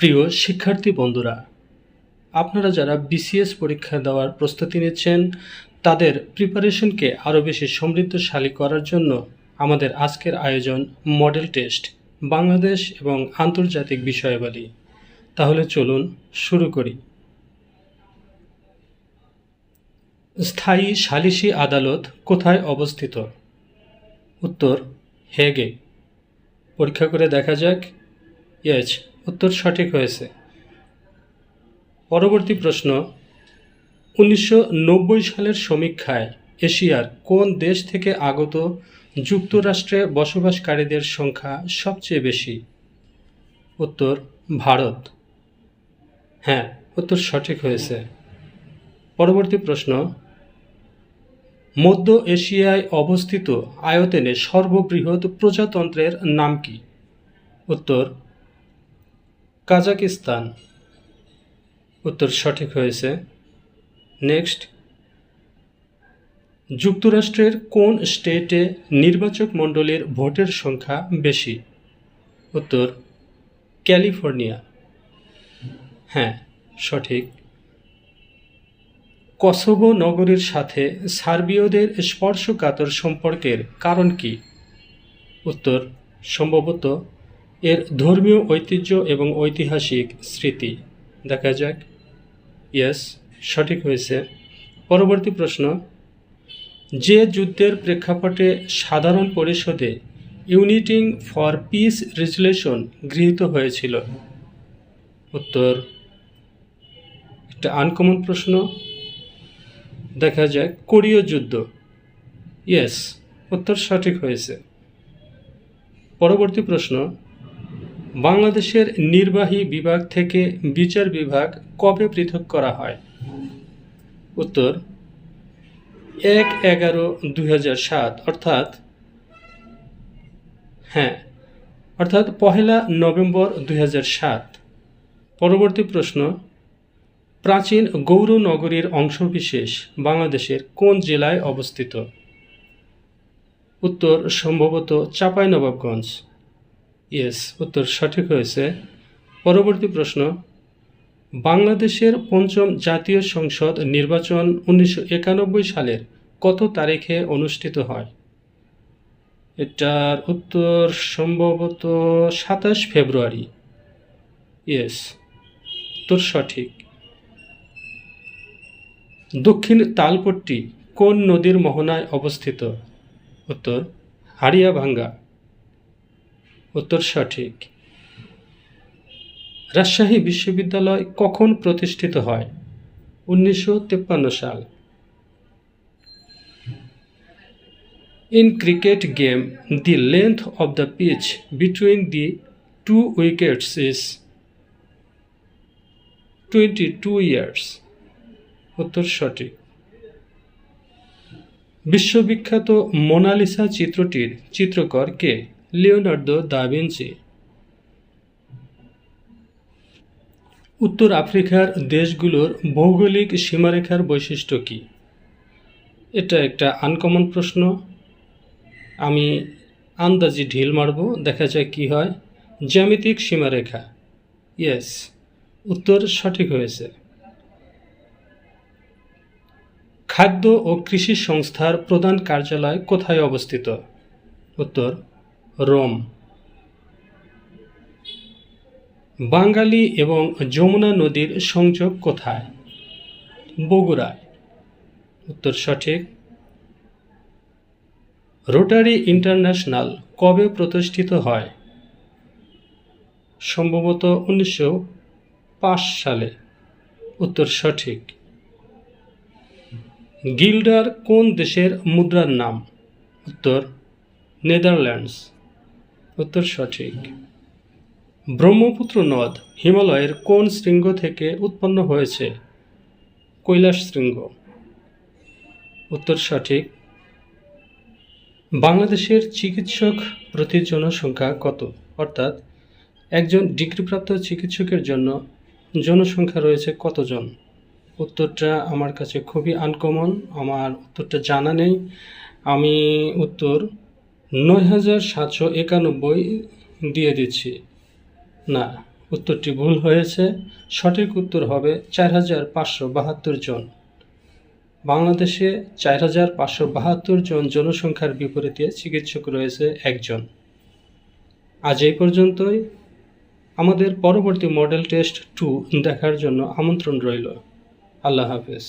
প্রিয় শিক্ষার্থী বন্ধুরা, আপনারা যারা বিসিএস পরীক্ষা দেওয়ার প্রস্তুতি নিচ্ছেন, তাদের প্রিপারেশনকে আরও বেশি সমৃদ্ধশালী করার জন্য আমাদের আজকের আয়োজন মডেল টেস্ট বাংলাদেশ এবং আন্তর্জাতিক বিষয়াবলী। তাহলে চলুন শুরু করি। স্থায়ী সালিসি আদালত কোথায় অবস্থিত? উত্তর, হেগে। পরীক্ষা করে দেখা যাক। ইয়েস উত্তর সঠিক হয়েছে। পরবর্তী প্রশ্ন, উনিশশো নব্বই সালের সমীক্ষায় এশিয়ার কোন দেশ থেকে আগত যুক্তরাষ্ট্রে বসবাসকারীদের সংখ্যা সবচেয়ে বেশি? উত্তর, ভারত। হ্যাঁ উত্তর সঠিক হয়েছে। পরবর্তী প্রশ্ন, মধ্য এশিয়ায় অবস্থিত আয়তনে সর্ববৃহৎ প্রজাতন্ত্রের নাম কি? উত্তর কাজাকিস্তান। উত্তর সঠিক হয়েছে। নেক্সট। যুক্তরাষ্ট্রের কোন স্টেটে নির্বাচক মণ্ডলীর ভোটের সংখ্যা বেশি? উত্তর, ক্যালিফোর্নিয়া। হ্যাঁ সঠিক। কসোভো নগরীর সাথে সার্বীয়দের স্পর্শকাতর সম্পর্কের কারণ কি? উত্তর, সম্ভবত এর ধর্মীয় ঐতিহ্য এবং ঐতিহাসিক স্মৃতি। দেখা যাক। ইয়েস, সঠিক হয়েছে। পরবর্তী প্রশ্ন। যে যুদ্ধের প্রেক্ষাপটে সাধারণ পরিষদে ইউনিটিং ফর পিস রেজুলেশন গৃহীত হয়েছিল? উত্তর, একটা আনকমন প্রশ্ন। দেখা যায় কোরীয় যুদ্ধ। ইয়েস, উত্তর সঠিক হয়েছে। পরবর্তী প্রশ্ন। বাংলাদেশের নির্বাহী বিভাগ থেকে বিচার বিভাগ কবে পৃথক করা হয়? উত্তর, এক এগারো দুই সাত, অর্থাৎ হ্যাঁ অর্থাৎ পহেলা নভেম্বর দুই সাত। পরবর্তী প্রশ্ন, প্রাচীন গৌরনগরীর অংশবিশেষ বাংলাদেশের কোন জেলায় অবস্থিত? উত্তর, সম্ভবত চাঁপাইনবাবগঞ্জ। ইয়েস উত্তর সঠিক হয়েছে। পরবর্তী প্রশ্ন, বাংলাদেশের পঞ্চম জাতীয় সংসদ নির্বাচন উনিশশো একানব্বই সালের কত তারিখে অনুষ্ঠিত হয়? এটার উত্তর সম্ভবত সাতাশ ফেব্রুয়ারি। ইয়েস উত্তর সঠিক। দক্ষিণ তালপট্টি কোন নদীর মোহনায় অবস্থিত? উত্তর হাড়িয়াভাঙ্গা উত্তর সঠিক। রাজশাহী বিশ্ববিদ্যালয় কখন প্রতিষ্ঠিত হয়? উনিশশো সাল। In cricket game, the length of the pitch between the two wickets is twenty two yards. উত্তর সঠিক। বিশ্ববিখ্যাত মোনালিসা চিত্রটির চিত্রকর কে? লিওনার্দো দা ভিঞ্চি উত্তর আফ্রিকার দেশগুলোর ভৌগোলিক সীমারেখার বৈশিষ্ট্য কি? এটা একটা আনকমন প্রশ্ন। আমি আন্দাজি ঢিল মারব, দেখা যায় কি হয়। জ্যামিতিক সীমারেখা। ইয়েস উত্তর সঠিক হয়েছে। খাদ্য ও কৃষি সংস্থার প্রধান কার্যালয় কোথায় অবস্থিত? উত্তর রোম। বাঙালি এবং যমুনা নদীর সংযোগ কোথায়? বগুড়ায়। উত্তর সঠিক। রোটারি ইন্টারন্যাশনাল কবে প্রতিষ্ঠিত হয়? সম্ভবত উনিশশো পাঁচ সালে। উত্তর সঠিক। গিল্ডার কোন দেশের মুদ্রার নাম? উত্তর নেদারল্যান্ডস। উত্তর সঠিক। ব্রহ্মপুত্র নদ হিমালয়ের কোন শৃঙ্গ থেকে উৎপন্ন হয়েছে? কৈলাস শৃঙ্গ। উত্তর সঠিক। বাংলাদেশের চিকিৎসক প্রতি জনসংখ্যা কত? অর্থাৎ একজন ডিগ্রিপ্রাপ্ত চিকিৎসকের জন্য জনসংখ্যা রয়েছে কতজন? উত্তরটা আমার কাছে খুবই আনকমন আমার উত্তরটা জানা নেই। আমি উত্তর নয় হাজার সাতশো একানব্বই দিয়ে দিচ্ছি। না, উত্তরটি ভুল হয়েছে। সঠিক উত্তর হবে চার হাজার পাঁচশো বাহাত্তর জন। বাংলাদেশে চার হাজার পাঁচশো বাহাত্তর জন জনসংখ্যার বিপরীতে চিকিৎসক রয়েছে একজন। আজ এই পর্যন্তই। আমাদের পরবর্তী মডেল টেস্ট টু দেখার জন্য আমন্ত্রণ রইল। আল্লাহ হাফেজ।